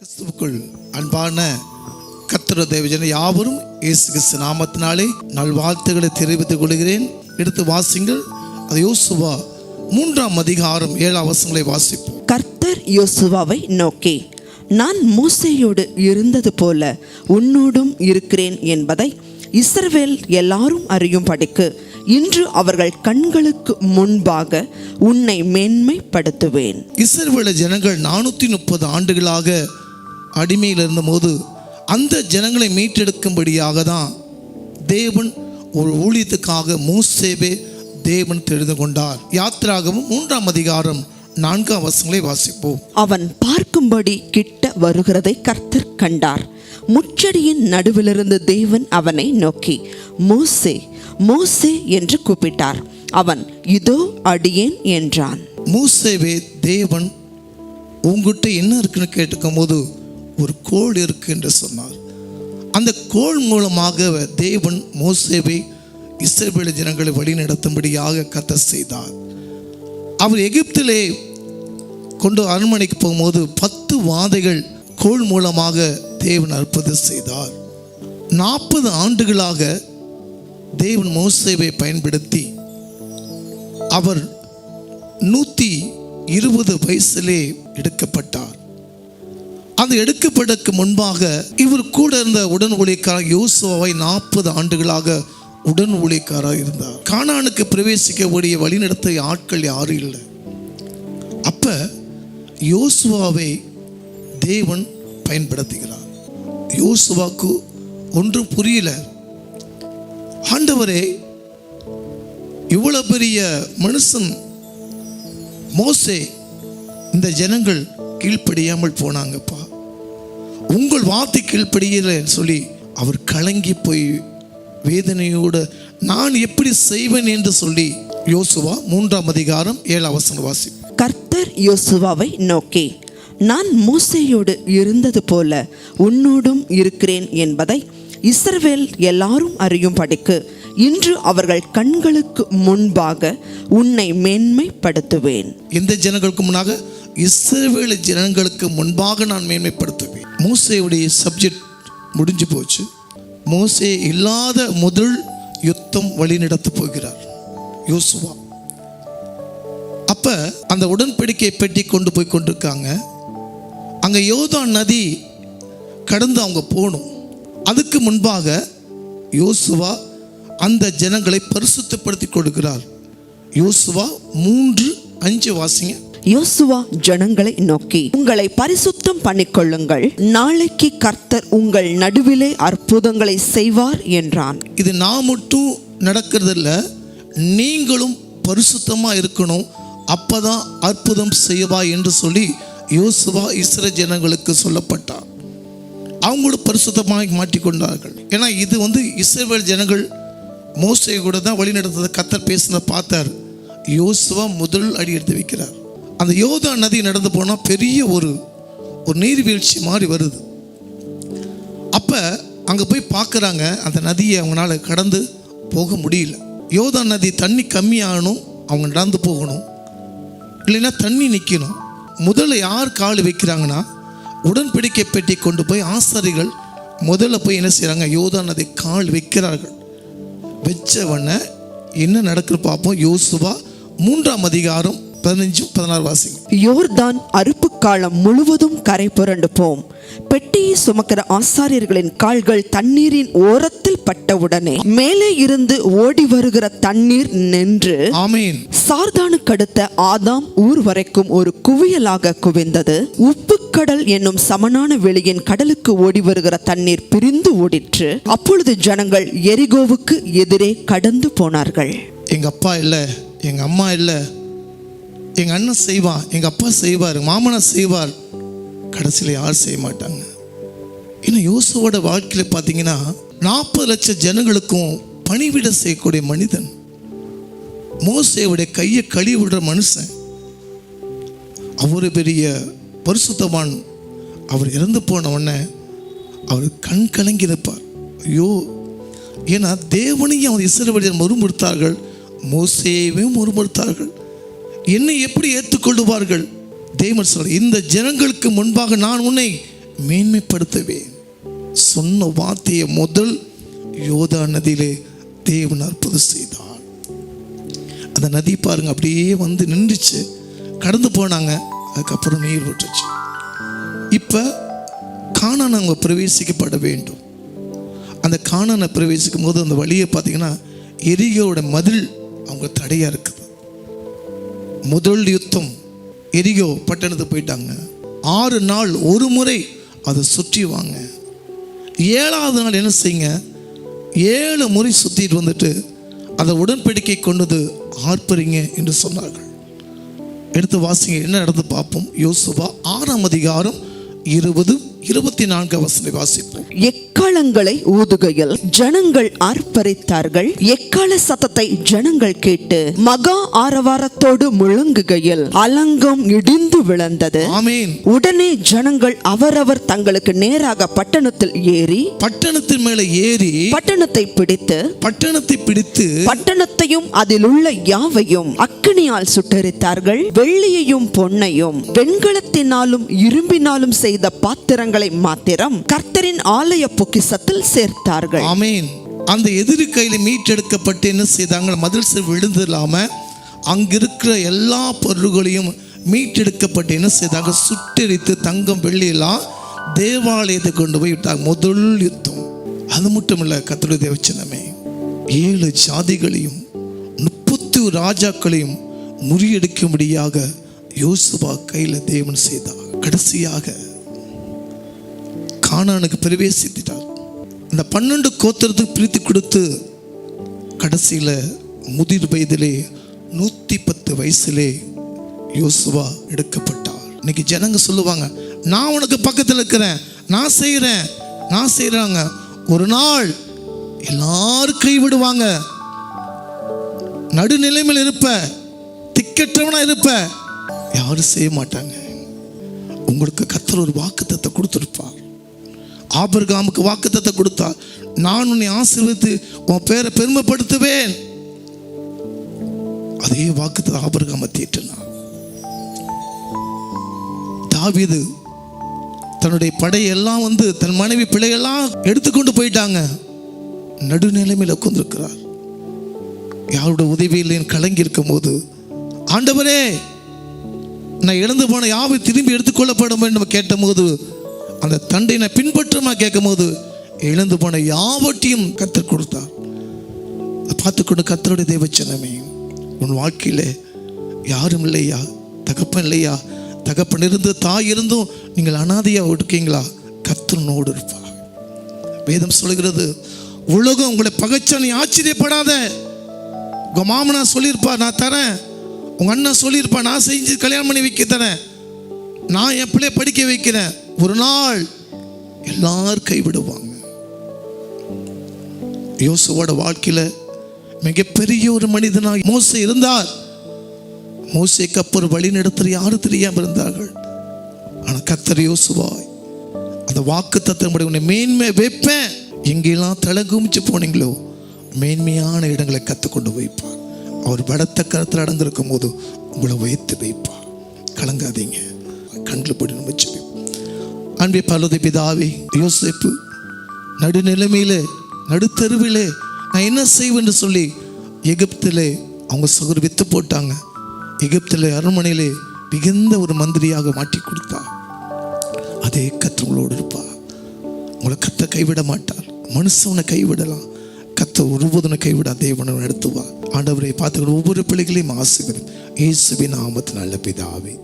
கிறிஸ்துவுக்குள் அன்பான கத்திர தேவஜன யாவரும் இயேசு கிறிஸ்து நாமத்தினாலே நல்வாழ்த்துக்களை தெரிவித்துக் கொள்கிறேன். எடுத்து வாசிங்கள். அது யோசுவா மூன்றாம் அதிகாரம் ஏழாம் வசங்களை வாசிப்போம். கர்த்தர் யோசுவாவை நோக்கி நான் மோசேயோடு இருந்தது போல உன்னோடும் இருக்கிறேன் என்பதை இஸ்ரவேல் எல்லாரும் அறியும்படிக்கு இன்று அவர்கள் கண்களுக்கு முன்பாக உன்னை மேன்மைப்படுத்துவேன். இஸ்ரவேல ஜனங்கள் நானூற்றி முப்பது ஆண்டுகளாக அடிமையில் இருந்தபோது அந்த ஜனங்களை மீட்டெடுக்கும்படியாக தான் தேவன் ஒரு ஊழியத்துக்காக மூசேவே தேவன் தெரிந்து கொண்டார் யாத்திராகவும் மூன்றாம் அதிகாரம் நான்காம் வசங்களை வாசிப்போம். அவன் பார்க்கும்படி கிட்ட வருகிறதை கர்த்தர் கண்டார். முச்சடியின் நடுவிலிருந்து தேவன் அவனை நோக்கி மோசே மோசே என்று கூப்பிட்டார். அவன் இதோ அடியேன் என்றான். மூசேவே தேவன் உங்ககிட்ட என்ன இருக்குன்னு கேட்டுக்கும் போது ஒரு கோல் இருக்கு என்று சொன்னார். அந்த கோல் மூலமாக தேவன் மோசேவை இஸ்ரேல் ஜனங்களை வழிநடத்தும்படியாக கத்த செய்தார். அவர் எகிப்திலே கொண்டு அரண்மனைக்கு போகும்போது பத்து வாதைகள் கோல் மூலமாக தேவன் அற்புதம் செய்தார். நாற்பது ஆண்டுகளாக தேவன் மோசேவை பயன்படுத்தி அவர் நூற்றி இருபது வயசிலே எடுக்கப்பட்டார். அந்த எடுக்கப்படக்கு முன்பாக இவர் கூட இருந்த உடன் ஊழியக்காரர் யோசுவாவை நாற்பது ஆண்டுகளாக உடன் ஊழியக்காராக இருந்தார் காணானுக்கு பிரவேசிக்கக்கூடிய வழிநடத்த ஆட்கள் யாரும் இல்லை. அப்ப யோசுவாவை தேவன் பயன்படுத்துகிறார். யோசுவாக்கு ஒன்றும் புரியல. ஆண்டவரே இவ்வளவு பெரிய மனுஷன் மோசே இந்த ஜனங்கள் கீழ்ப்படியாமல் போனாங்கப்பா. உங்கள் வார்த்தை கீழ்ப்படியலன்னு சொல்லி அவர் கலங்கி போய் வேதனையோடு நான் எப்படி செய்வேன்? என்று சொல்லி யோசுவா மூன்றாம் அதிகாரம் வசனம் வாசி கர்த்தர் யோசுவாவை நோக்கி நான் மோசேயோடு இருந்தது போல உன்னோடும் இருக்கிறேன் என்பதை இஸ்ரவேல் எல்லாரும் அறியும்படிக்கு இன்று அவர்கள் கண்களுக்கு முன்பாக உன்னை மேன்மைப்படுத்துவேன். எந்த ஜனங்களுக்கு முன்னாக? இஸ்ரவேல ஜனங்களுக்கு முன்பாக நான் மேன்மைப்படுத்துவேன். மூசையுடைய சப்ஜெக்ட் முடிஞ்சு போச்சு. மோசே இல்லாத முதல் யுத்தம் வழிநடத்த போகிறார். யோசுவா. அப்ப அந்த உடன்படிக்கை பெட்டி கொண்டு போய் கொண்டிருக்காங்க. அங்க யோதான் நதி கடந்து அவங்க போகணும். அதுக்கு முன்பாக யோசுவா அந்த ஜனங்களை பரிசுத்தப்படுத்தி கொடுக்கிறார் யோசுவா மூன்று அஞ்சு வாசிங்க. யோசுவா ஜனங்களை நோக்கி உங்களை பரிசுத்தம் பண்ணிக்கொள்ளுங்கள். நாளைக்கு கர்த்தர் உங்கள் நடுவிலே அற்புதங்களை செய்வார் என்றான். இது நான் மட்டும் நடக்கிறதில்ல நீங்களும் பரிசுத்தமா இருக்கணும். அப்பதான் அற்புதம் செய்வா என்று சொல்லி யோசுவா இஸ்ர ஜனங்களுக்கு சொல்லப்பட்டார் அவங்களும் பரிசுத்தமாக மாட்டிக்கொண்டார்கள். ஏன்னா இது வந்து இஸ்ரேல் ஜனங்கள் மோசை கூட தான் வழி நடந்ததை கத்தர் பேசுனதை பார்த்தார். யோசுவா முதல் அடி எடுத்து வைக்கிறார். அந்த யோதா நதி நடந்து போனால் பெரிய ஒரு ஒரு நீர்வீழ்ச்சி மாதிரி வருது. அப்போ அங்கே போய் பார்க்குறாங்க அந்த நதியை அவங்களால கடந்து போக முடியல. யோதா நதி தண்ணி கம்மியாகணும் அவங்க நடந்து போகணும். இல்லைன்னா தண்ணி நிற்கணும் முதல்ல யார் கால் வைக்கிறாங்கன்னா உடன்படிக்கை பெட்டி கொண்டு போய் ஆசாரிகள் முதல்ல போய் என்ன செய்கிறாங்க யோதா நதி கால் வைக்கிறார்கள். வச்சவன என்ன நடக்குது பார்ப்போம் யோசுவா மூன்றாம் அதிகாரம் பதினஞ்சு பதினாறு வாசிங்க. யோர்தான் அறுப்பு காலம் முழுவதும் கரை புரண்டு போம் பெட்டியை சுமக்கிற ஆசாரியர்களின் கால்கள் தண்ணீரின் ஓரத்தில் பட்டவுடனே மேலே இருந்து ஓடி வருகிற தண்ணீர் நின்று ஆமீன். சார்தானுக்கு அடுத்த ஆதாம் ஊர் வரைக்கும் ஒரு குவியலாக குவிந்தது. உப்புக்கடல் என்னும் சமனான வெளியின் கடலுக்கு ஓடி வருகிற தண்ணீர் பிரிந்து ஓடிற்று. அப்பொழுது ஜனங்கள் எரிகோவுக்கு எதிரே கடந்து போனார்கள். எங்கள் அப்பா இல்லை எங்கள் அம்மா இல்லை எங்கள் அண்ணன் செய்வான் எங்கள் அப்பா செய்வார் மாமனார் செய்வார். கடைசியில் யார் செய்ய மாட்டாங்க? இன்னும் யோசுவோட வாழ்க்கையில் பார்த்தீங்கன்னா நாற்பது லட்சம் ஜனங்களுக்கும் பணிவிட செய்யக்கூடிய மனிதன். மோசையுடைய கையை கழுவி விடுற மனுஷன். அவர் பெரிய பரிசுத்தவான். அவர் இறந்து போன உடனே அவர் கண் கலங்கி இருப்பார் ஐயோ ஏன்னா தேவனையும் அவர் இஸ்ரவேலியர் முறுமுறுத்தார்கள் மோசையையும் முறுமுறுத்தார்கள். என்னை எப்படி ஏற்றுக்கொள்ளுவார்கள்? தேவன் சொல்ற இந்த ஜனங்களுக்கு முன்பாக நான் உன்னை மேன்மைப்படுத்துவேன். சொன்ன வார்த்தையை முதல் யோதா நதியிலே தேவன் அற்புதம் செய்தார் அந்த நதி பாருங்க அப்படியே வந்து நின்றுச்சு. கடந்து போனாங்க அதுக்கப்புறம் நீர் விட்டுச்சு. இப்போ காணான் அவங்க பிரவேசிக்கப்பட வேண்டும். அந்த காணானை பிரவேசிக்கும் போது அந்த வழியை பார்த்தீங்கன்னா எரிகோட மதில் அவங்க தடையாக இருக்குது. முதல் யுத்தம் எரியோ பட்டணத்துக்கு போயிட்டாங்க. ஆறு நாள் ஒரு முறை அதை சுற்றி வாங்க. ஏழாவது நாள் என்ன செய்யுங்க? ஏழு முறை சுற்றிட்டு வந்துட்டு அதை உடன்படிக்கை கொண்டது ஆர்ப்பரிங்க என்று சொன்னார்கள். எடுத்து வாசிங்க என்ன நடந்து பார்ப்போம்? யோசுவா ஆறாம் அதிகாரம் இருபது இருபத்தி நான்கு வசனை வாசிப்போம். எக்காலங்களை ஊதுகையில் ஜனங்கள் ஆர்ப்பரித்தார்கள். எக்கால சத்தத்தை ஜனங்கள் கேட்டு மகா ஆரவாரத்தோடு முழங்குகையில் அலங்கம் இடிந்து விழுந்தது. உடனே ஜனங்கள் அவரவர் தங்களுக்கு நேராக பட்டணத்தில் ஏறி பட்டணத்தின் மேலே ஏறி பட்டணத்தை பிடித்து பட்டணத்தை பிடித்து பட்டணத்தையும் அதில் உள்ள யாவையும் அக்கினியால் சுட்டெரித்தார்கள். வெள்ளியையும் பொன்னையும் வெண்கலத்தினாலும் இரும்பினாலும் செய்த பாத்திரங்களை மாத்திரம் கர்த்தரின் ஆலய பொக்கிசத்தில் சேர்த்தார்கள். ஆமீன். அந்த எதிரி கையில் மீட்டெடுக்கப்பட்டு என்ன செய்தாங்க? மதில் சிறு விழுந்து இல்லாம அங்கிருக்கிற எல்லா பொருள்களையும் மீட்டெடுக்கப்பட்டு என்ன செய்தாங்க? சுட்டெரித்து தங்கம் வெள்ளியெல்லாம் தேவாலயத்தை கொண்டு போய் விட்டாங்க. முதல் யுத்தம். அது மட்டும் இல்லை கத்தருடைய தேவச்சனமே. ஏழு ஜாதிகளையும் முப்பத்து ராஜாக்களையும் முறியடிக்கும்படியாக யோசுவா கையில் தேவன் செய்தார். கடைசியாக காணானுக்கு பிரவேசித்தார் அந்த பன்னெண்டு கோத்திரத்துக்கு பிரித்து கொடுத்து கடைசியில் முதிர் வயதிலே நூற்றி பத்து வயசுலே யோசுவா எடுக்கப்பட்டார். இன்னைக்கு ஜனங்க சொல்லுவாங்க நான் உனக்கு பக்கத்தில் இருக்கிறேன் நான் செய்கிறேன் நான் செய்கிறாங்க ஒரு நாள் எல்லாரும் கைவிடுவாங்க நடுநிலைமையில் இருப்ப திக்கற்றவனா இருப்ப யாரும் செய்ய மாட்டாங்க. உங்களுக்கு கத்தர் ஒரு வாக்குத்தத்தை கொடுத்துருப்பார். ஆபர்காமுக்கு வாக்குத்தத்தை கொடுத்தார். நான் உன்னை ஆசீர்வித்து உன் பேரை பெருமைப்படுத்துவேன். அதே வாக்குத்தத்தை ஆபர்காம தீட்டினார் தாவிது தன்னுடைய படையெல்லாம் வந்து தன் மனைவி பிள்ளையெல்லாம் எடுத்துக்கொண்டு போயிட்டாங்க. நடுநிலைமையில் உட்கார்ந்துருக்கிறார். யாரோட உதவி இல்லைன்னு கலங்கி இருக்கும் போது ஆண்டவரே நான் இழந்து போன யாவை திரும்பி எடுத்துக்கொள்ளப்படும் என்று கேட்டபோது அந்த தண்டையினை பின்பற்றுமா பின்பற்றுமா கேட்கும்போது எழுந்து போன யாவற்றையும் கற்றுக் கொடுத்தார். அதை பார்த்துக்கொண்டு கத்தருடைய தேவச்சனமே உன் வாழ்க்கையில் யாரும் இல்லையா? தகப்பன் இல்லையா? தகப்பன் இருந்து தாய் இருந்தும் நீங்கள் அனாதையாக இருக்கீங்களா? கத்தனோடு இருப்பார். வேதம் சொல்கிறது உலகம் உங்களை பகைச்சா நீ ஆச்சரியப்படாத. உங்க மாமனா சொல்லியிருப்பா நான் தரேன். உங்க அண்ணன் சொல்லியிருப்பா நான் செஞ்சு கல்யாணம் பண்ணி வைக்க தரேன். நான் என் பிள்ளைய படிக்க வைக்கிறேன். ஒரு நாள் எல்லாரும் கைவிடுவாங்க. யோசுவோட வாழ்க்கையில மிகப்பெரிய ஒரு மனிதனாக மோசை இருந்தார். மோசைக்கு அப்புறம் வழி நடத்துற யாரும் தெரியாமல் இருந்தார்கள்? ஆனால் கத்தர் யோசுவாய் அந்த வாக்கு தத்தம் உன்னை மேன்மை வைப்பேன். எங்கெல்லாம் தலை குமிச்சு போனீங்களோ மேன்மையான இடங்களை கற்றுக்கொண்டு வைப்பார். அவர் பலத்த கருத்தில் அடங்கிருக்கும் போது உங்களை வைத்து வைப்பார். கலங்காதீங்க. கண்ணில் போட்டு நம்ம அன்பே பலதை பிதாவே யோசிப்பு நடுநிலைமையிலே நடுத்தருவிலே நான் என்ன செய்வேன்னு சொல்லி எகிப்திலே அவங்க சுகர் வித்து போட்டாங்க. எகிப்திலே அரண்மனையிலே மிகுந்த ஒரு மந்திரியாக மாட்டி கொடுத்தா. அதே கத்து உங்களோடு இருப்பார். உங்களை கத்த கைவிட மாட்டார். மனுஷனை கைவிடலாம். கத்த ஒருபோதனை கைவிட தேவனை நடத்துவா ஆண்டவரை பார்த்துக்கிற ஒவ்வொரு பிள்ளைகளையும் ஆசிரியர் இயேசுவின் நாமத்தின் நல்ல பிதாவே